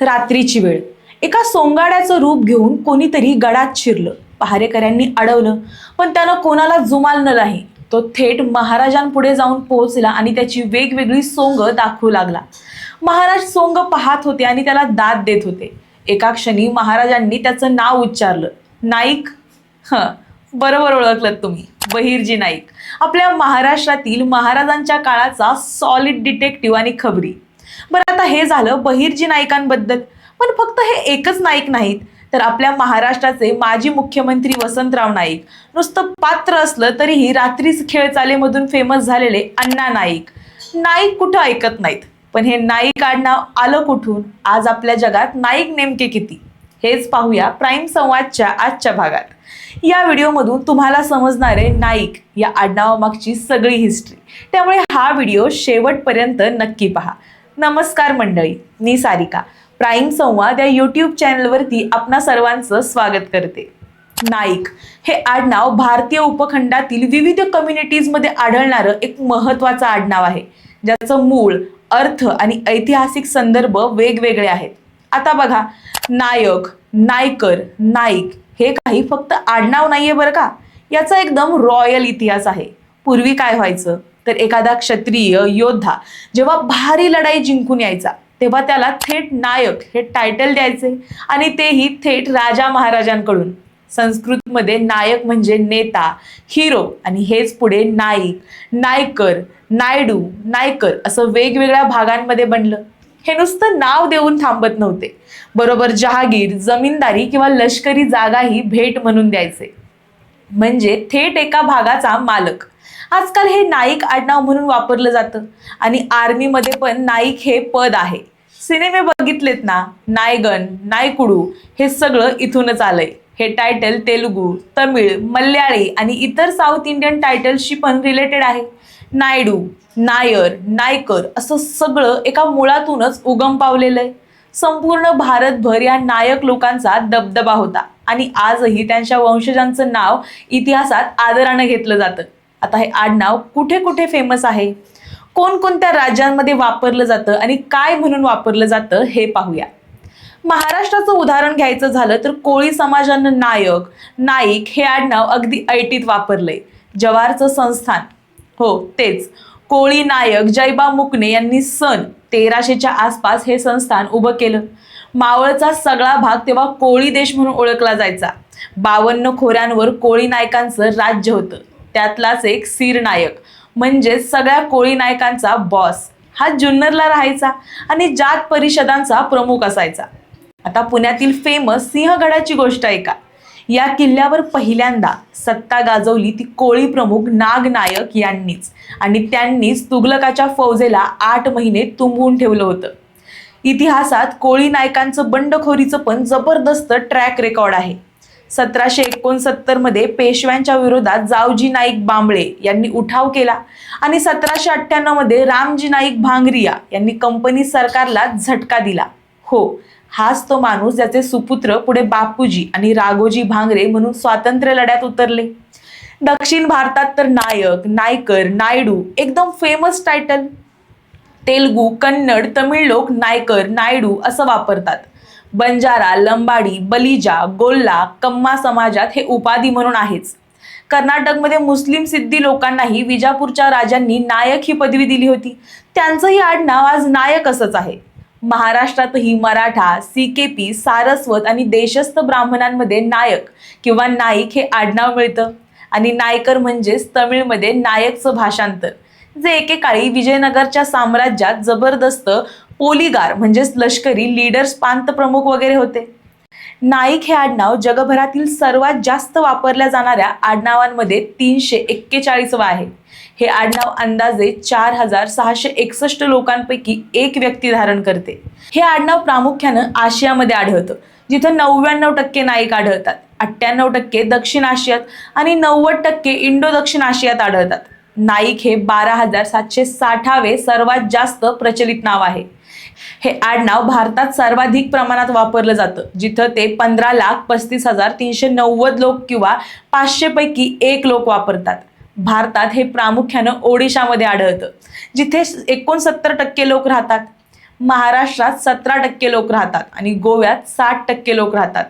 रात्रीची वेळ. एका सोंगाड्याचं रूप घेऊन कोणीतरी गडात शिरलं. पहारेकऱ्यांनी अडवलं पण त्यानं कोणाला जुमाललं नाही. तो थेट महाराजांपुढे जाऊन पोहोचला आणि त्याची वेगवेगळी सोंग दाखवू लागला. महाराज सोंग पाहत होते आणि त्याला दाद देत होते. एका क्षणी महाराजांनी त्याचं नाव उच्चारलं. नाईक? हं बरोबर ओळखलं तुम्ही. बहिर्जी नाईक. आपल्या महाराष्ट्रातील महाराजांच्या काळाचा सॉलिड डिटेक्टिव्ह आणि खबरी. बरं आता हे झालं बहिर्जी नाईकांबद्दल. पण फक्त हे एकच नाईक नाहीत तर आपल्या महाराष्ट्राचे माजी मुख्यमंत्री वसंतराव नाईक. नुसतं पात्र असलं तरीही रात्रीच खेळ चालेमधून फेमस झालेले अण्णा नाईक. नाईक कुठं ऐकत नाहीत? पण हे नाईक आडनाव आलं कुठून? आज आपल्या जगात नाईक नेमके किती? हेच पाहूया प्राईम संवादच्या आजच्या भागात. या व्हिडिओमधून तुम्हाला समजणारे नाईक या आडनावामागची सगळी हिस्ट्री. त्यामुळे हा व्हिडिओ शेवटपर्यंत नक्की पहा. नमस्कार मंडळी मी सारिका. प्राईम संवाद या यूट्यूब चॅनलवरती आपणा सर्वांचं स्वागत करते. नाईक हे आडनाव भारतीय उपखंडातील विविध कम्युनिटीजमध्ये आढळणारं एक महत्त्वाचं आडनाव आहे. ज्याचं मूळ अर्थ आणि ऐतिहासिक संदर्भ वेगवेगळे आहेत. आता बघा नायक नायकर नाईक हे काही फक्त आडनाव नाहीये बरं का? याचा एकदम रॉयल इतिहास आहे. पूर्वी काय व्हायचं? तर एखादा क्षत्रिय योद्धा जेव्हा भारी लढाई जिंकून यायचा तेव्हा त्याला थेट नायक हे टायटल द्यायचे आणि तेही थेट राजा महाराजांकडून. संस्कृतमध्ये नायक म्हणजे नेता हिरो आणि हेच पुढे नाईक नायकर नायडू नायकर असं वेगवेगळ्या भागांमध्ये बनलं. हे नुसतं नाव देऊन थांबत नव्हते. बरोबर जहागीर जमीनदारी किंवा लष्करी जागाही भेट म्हणून द्यायचे. म्हणजे थेट एका भागाचा मालक. आजकाल हे नाईक आडनाव म्हणून वापरलं जातं. आणि आर्मीमध्ये पण नाईक हे पद आहे. सिनेमे बघितलेत ना नायगन नायकुडू हे सगळं इथूनच आलंय. हे टायटल तेलुगू तमिळ मल्याळी आणि इतर साऊथ इंडियन टायटल्सशी पण रिलेटेड आहे. नायडू नायर नायकर असं सगळं एका मुळातूनच उगम पावलेलं आहे संपूर्ण भारतभर या नायक लोकांचा दबदबा होता. आणि आजही त्यांच्या वंशजांचं नाव इतिहासात आदरानं घेतलं जातं. आता हे आडनाव कुठे कुठे फेमस आहे? कोणकोणत्या राज्यांमध्ये वापरलं जातं आणि काय म्हणून वापरलं जातं हे पाहूया. महाराष्ट्राचं उदाहरण घ्यायचं झालं तर कोळी समाजानं नायक नाईक हे आडनाव अगदी ऐटीत वापरलंय. जवारचं संस्थान. हो तेच. कोळी नायक जयबा मुकणे यांनी सन तेराशेच्या आसपास हे संस्थान उभं केलं. मावळचा सगळा भाग तेव्हा कोळी देश म्हणून ओळखला जायचा. बावन्न खोऱ्यांवर कोळी नायकांचं राज्य होतं. त्यातलाच एक सीर नायक म्हणजे सगळ्या कोळी नायकांचा बॉस हा जुन्नरला राहायचा आणि जात परिषदांचा प्रमुख असायचा. आता पुण्यातील फेमस सिंहगडाची गोष्ट आहे का या किल्ल्यावर पहिल्यांदा सत्ता गाजवली ती कोळी प्रमुख नाग नायक यांनीच. आणि त्यांनीच तुगलकाच्या फौजेला आठ महिने तुंबवून ठेवलं होतं. इतिहासात कोळी नायकांचं बंडखोरीचं पण जबरदस्त ट्रॅक रेकॉर्ड आहे. सतराशे एकोणसत्तरमध्ये पेशव्यांच्या विरोधात जावजी नाईक बांबळे यांनी उठाव केला. आणि सतराशे अठ्ठ्याण्णवमध्ये रामजी नाईक भांगरिया यांनी कंपनी सरकारला झटका दिला. हो हाच तो माणूस ज्याचे सुपुत्र पुढे बापूजी आणि राघोजी भांगरे म्हणून स्वातंत्र्य लढ्यात उतरले. दक्षिण भारतात तर नायक नायकर नायडू एकदम फेमस टायटल तेलगू कन्नड तमिळ लोक नायकर नायडू असं वापरतात. बंजारा लंबाडी बलिजा गोल्ला कम्मा समाजात हे उपाधी म्हणून आहेच. कर्नाटकमध्ये मुस्लिम सिद्धी लोकांनाही विजापूरच्या राजांनी नायक ही पदवी दिली होती. त्यांचंही आडनाव आज नायक असंच आहे. महाराष्ट्रातही Maratha C K P Saraswat आणि देशस्थ ब्राह्मणांमध्ये नायक किंवा नाईक हे आडनाव मिळतं. आणि नायकर म्हणजेच तमिळमध्ये नायकचं भाषांतर. जे एकेकाळी विजयनगरच्या साम्राज्यात जबरदस्त पोलीगार म्हणजेच लष्करी लीडर्स पांत प्रमुख वगैरे होते. नाईक हे आडनाव जगभरातील सर्वात जास्त वापरल्या जाणाऱ्या आडनावांमध्ये तीनशे एक्केचाळीसवा आहे. हे आडनाव अंदाजे चार हजार सहाशे एकसष्ट लोकांपैकी एक व्यक्ती धारण करते. हे आडनाव प्रामुख्यानं आशियामध्ये आढळतं जिथं नव्याण्णव टक्के नाईक आढळतात अठ्ठ्याण्णव टक्के दक्षिण आशियात आणि नव्वद टक्के इंडो दक्षिण आशियात आढळतात. नाईक हे बारा हजार सातशे साठावे सर्वात जास्त प्रचलित नाव आहे. हे आडनाव भारतात सर्वाधिक प्रमाणात वापरलं जातं जिथं ते पंधरा लाख पस्तीस हजार तीनशे नव्वद लोक किंवा पाचशे पैकी एक लोक वापरतात. भारतात हे प्रामुख्यानं ओडिशामध्ये आढळतं जिथे एकोणसत्तर टक्के लोक राहतात महाराष्ट्रात सतरा टक्के लोक राहतात आणि गोव्यात साठ टक्के लोक राहतात.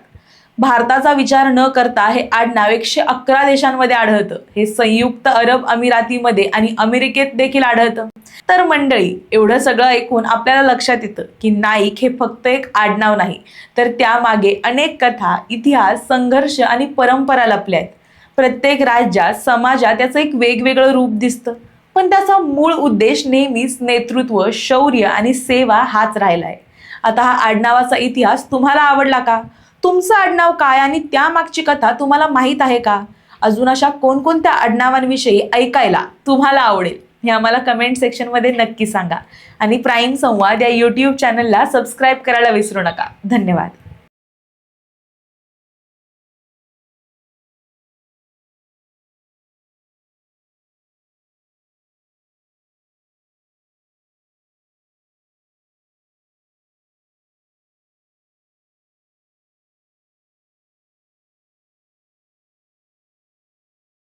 भारताचा विचार न करता हे आडनाव एकशे अकरा देशांमध्ये आढळतं. हे संयुक्त अरब अमिरातीमध्ये आणि अमेरिकेत देखील आढळतं. तर मंडळी एवढं सगळं ऐकून आपल्याला लक्षात येतं की नाईक हे फक्त एक आडनाव नाही तर त्यामागे अनेक कथा इतिहास संघर्ष आणि परंपरा लपल्या आहेत. प्रत्येक राज्यात समाजात त्याचं एक वेगवेगळं रूप दिसतं. पण त्याचा मूळ उद्देश नेहमीच नेतृत्व शौर्य आणि सेवा हाच राहिलाय. आता हा आडनावाचा इतिहास तुम्हाला आवडला का? तुमचं आडनाव काय आणि त्यामागची कथा तुम्हाला माहीत आहे का? अजून अशा कोणकोणत्या आडनावांविषयी ऐकायला तुम्हाला आवडेल हे आम्हाला कमेंट सेक्शनमध्ये नक्की सांगा. आणि प्राईम संवाद या यूट्यूब चॅनलला सबस्क्राईब करायला विसरू नका. धन्यवाद.